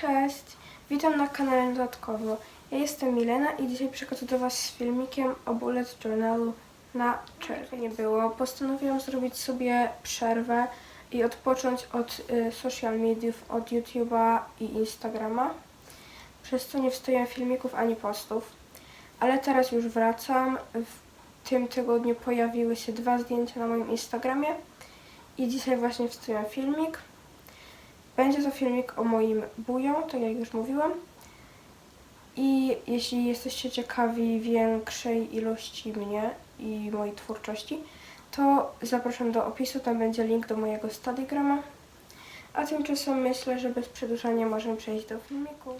Cześć, witam na kanale dodatkowo. Ja jestem Milena i dzisiaj przychodzę do Was z filmikiem o bullet journalu na czerwiec. Nie było, postanowiłam zrobić sobie przerwę i odpocząć od y, social mediów, od YouTube'a i Instagrama. Przez co nie wstawiam filmików ani postów. Ale teraz już wracam. W tym tygodniu pojawiły się dwa zdjęcia na moim Instagramie i dzisiaj właśnie wstawiam filmik. Będzie to filmik o moim bują, tak jak już mówiłam. I jeśli jesteście ciekawi większej ilości mnie i mojej twórczości, to zapraszam do opisu, tam będzie link do mojego Stadigrama. A tymczasem myślę, że bez przedłużania możemy przejść do filmiku.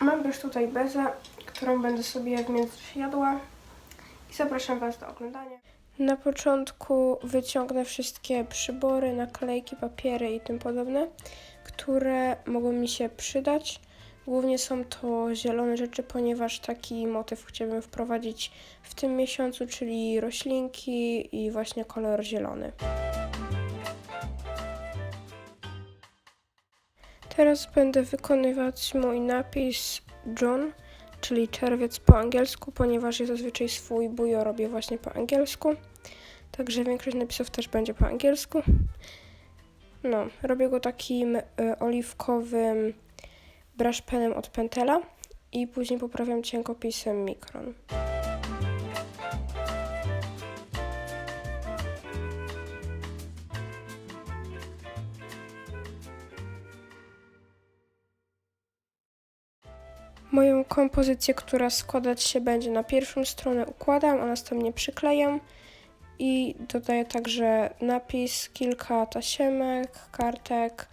Mam już tutaj bezę, którą będę sobie w międzyczasie jadła i zapraszam Was do oglądania. Na początku wyciągnę wszystkie przybory, naklejki, papiery i tym podobne, które mogą mi się przydać. Głównie są to zielone rzeczy, ponieważ taki motyw chciałbym wprowadzić w tym miesiącu, czyli roślinki i właśnie kolor zielony. Teraz będę wykonywać mój napis John, czyli czerwiec po angielsku, ponieważ ja zazwyczaj swój bujo robię właśnie po angielsku. Także większość napisów też będzie po angielsku. No, robię go takim y, oliwkowym brush penem od Pentela i później poprawiam cienkopisem Micron. Moją kompozycję, która składać się będzie na pierwszą stronę układam, a następnie przyklejam i dodaję także napis, kilka tasiemek, kartek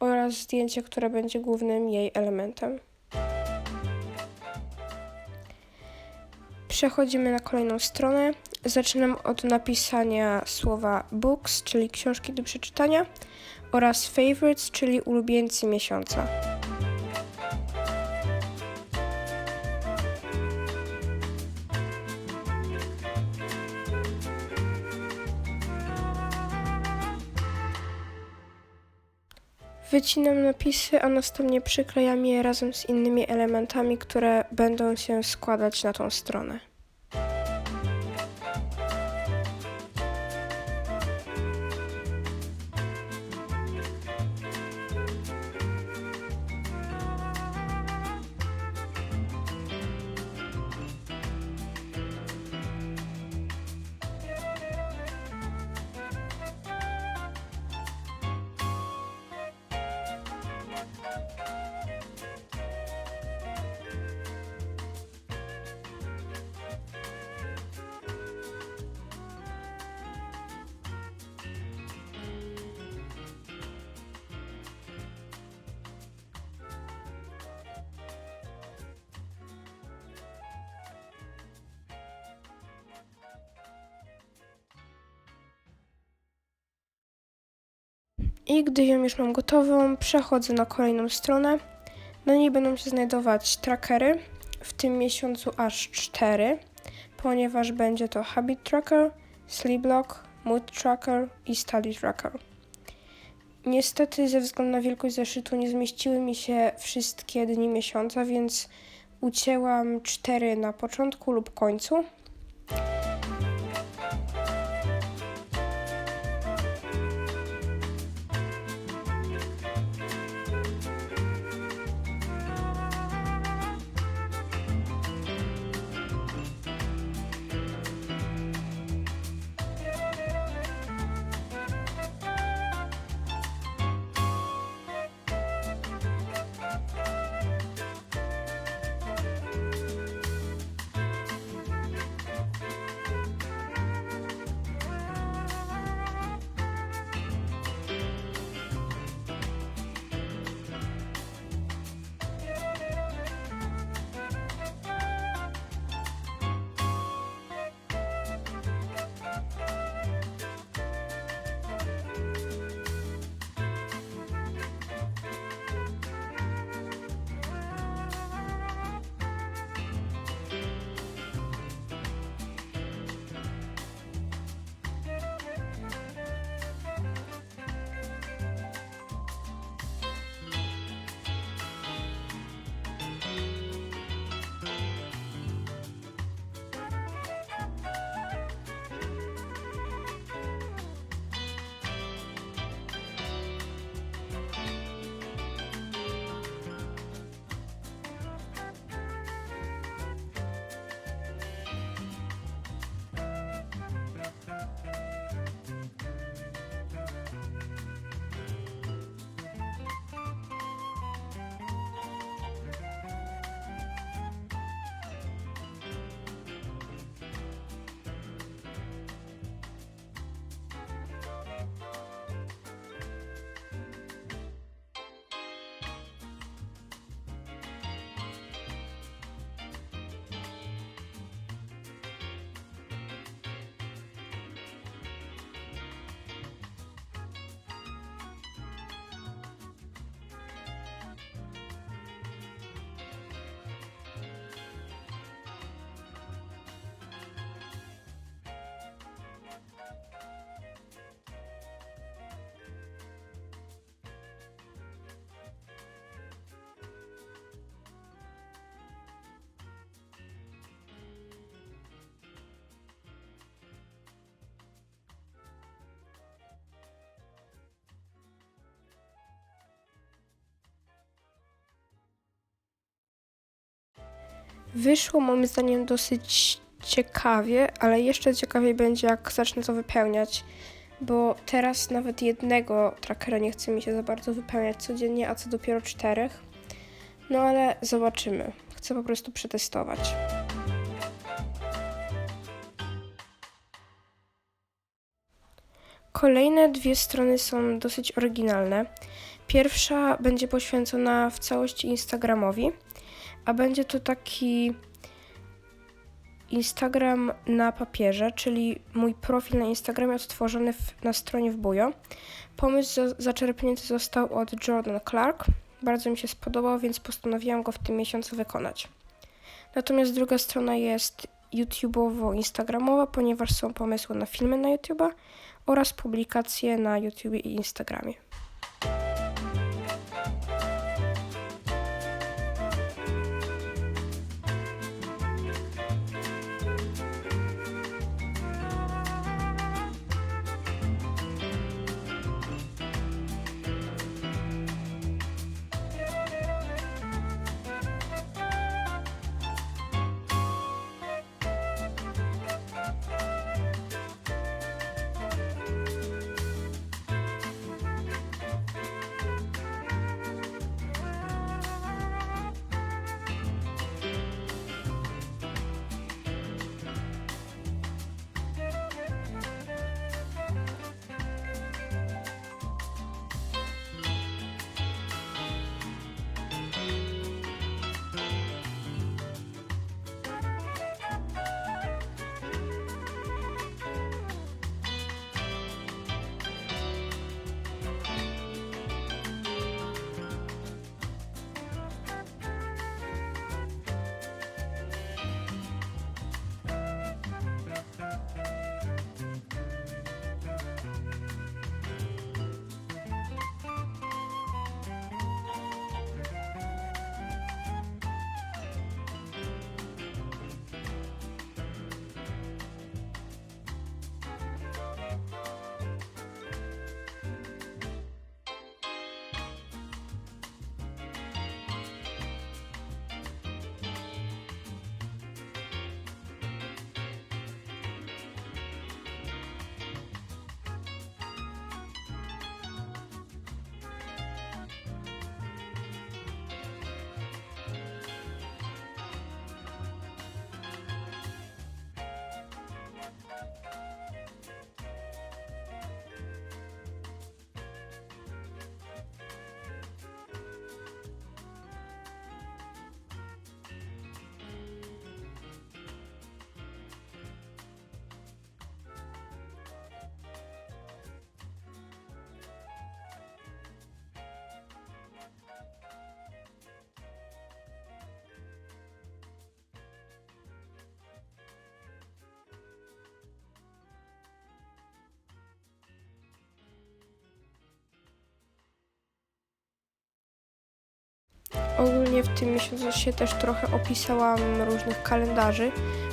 oraz zdjęcie, które będzie głównym jej elementem. Przechodzimy na kolejną stronę. Zaczynam od napisania słowa books, czyli książki do przeczytania oraz favorites, czyli ulubieńcy miesiąca. Wycinam napisy, a następnie przyklejam je razem z innymi elementami, które będą się składać na tą stronę. I gdy ją już mam gotową, przechodzę na kolejną stronę. Na niej będą się znajdować trackery, w tym miesiącu aż cztery, ponieważ będzie to Habit Tracker, Sleep Log, Mood Tracker i Study Tracker. Niestety ze względu na wielkość zeszytu nie zmieściły mi się wszystkie dni miesiąca, więc ucięłam cztery na początku lub końcu. Wyszło moim zdaniem dosyć ciekawie, ale jeszcze ciekawiej będzie jak zacznę to wypełniać, bo teraz nawet jednego trackera nie chce mi się za bardzo wypełniać codziennie, a co dopiero czterech. No ale zobaczymy. Chcę po prostu przetestować. Kolejne dwie strony są dosyć oryginalne. Pierwsza będzie poświęcona w całości Instagramowi, a będzie to taki Instagram na papierze, czyli mój profil na Instagramie odtworzony w, na stronie w Bujo. Pomysł za, zaczerpnięty został od Jordan Clark. Bardzo mi się spodobał, więc postanowiłam go w tym miesiącu wykonać. Natomiast druga strona jest YouTubeowo-instagramowa, ponieważ są pomysły na filmy na YouTube'a oraz publikacje na YouTube i Instagramie. Ogólnie w tym miesiącu się też trochę opisałam różnych kalendarzy,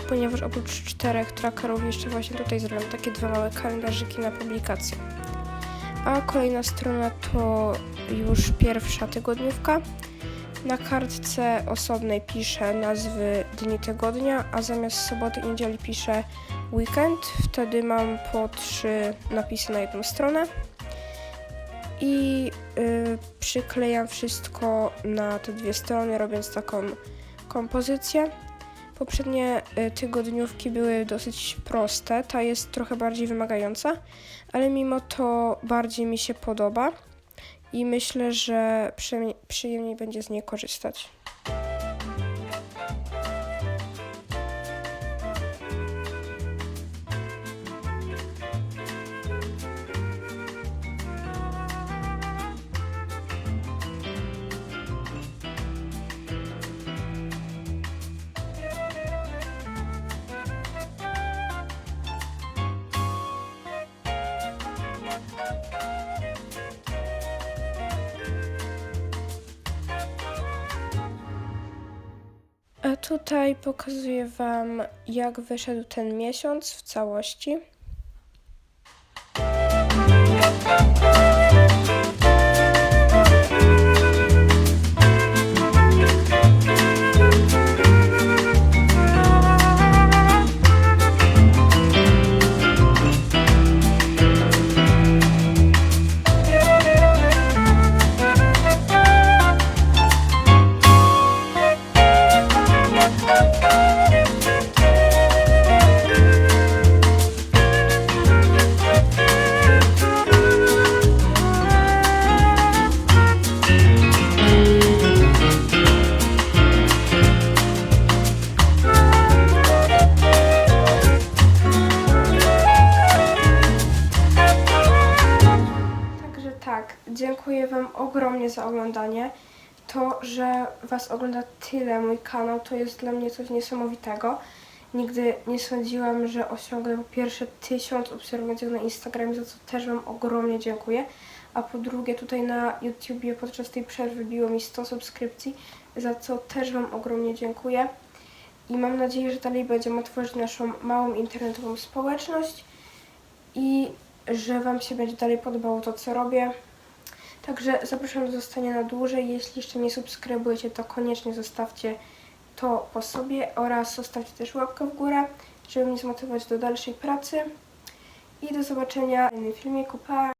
ponieważ oprócz czterech trackerów jeszcze właśnie tutaj zrobiłam takie dwa małe kalendarzyki na publikację. A kolejna strona to już pierwsza tygodniówka. Na kartce osobnej piszę nazwy dni tygodnia, a zamiast soboty i niedzieli piszę weekend. Wtedy mam po trzy napisy na jedną stronę i y, przyklejam wszystko na te dwie strony, robiąc taką kompozycję. Poprzednie y, tygodniówki były dosyć proste, ta jest trochę bardziej wymagająca, ale mimo to bardziej mi się podoba i myślę, że przyjemniej, przyjemniej będzie z niej korzystać. A tutaj pokazuję Wam, jak wyszedł ten miesiąc w całości. Oglądanie. To, że Was ogląda tyle mój kanał, to jest dla mnie coś niesamowitego. Nigdy nie sądziłam, że osiągnę po pierwsze tysiąc obserwujących na Instagramie, za co też Wam ogromnie dziękuję. A po drugie tutaj na YouTubie podczas tej przerwy biło mi 100 subskrypcji, za co też Wam ogromnie dziękuję. I mam nadzieję, że dalej będziemy tworzyć naszą małą internetową społeczność i że Wam się będzie dalej podobało to, co robię. Także zapraszam do zostania na dłużej. Jeśli jeszcze nie subskrybujecie, to koniecznie zostawcie to po sobie oraz zostawcie też łapkę w górę, żeby mnie zmotywować do dalszej pracy. I do zobaczenia w innym filmiku. Pa!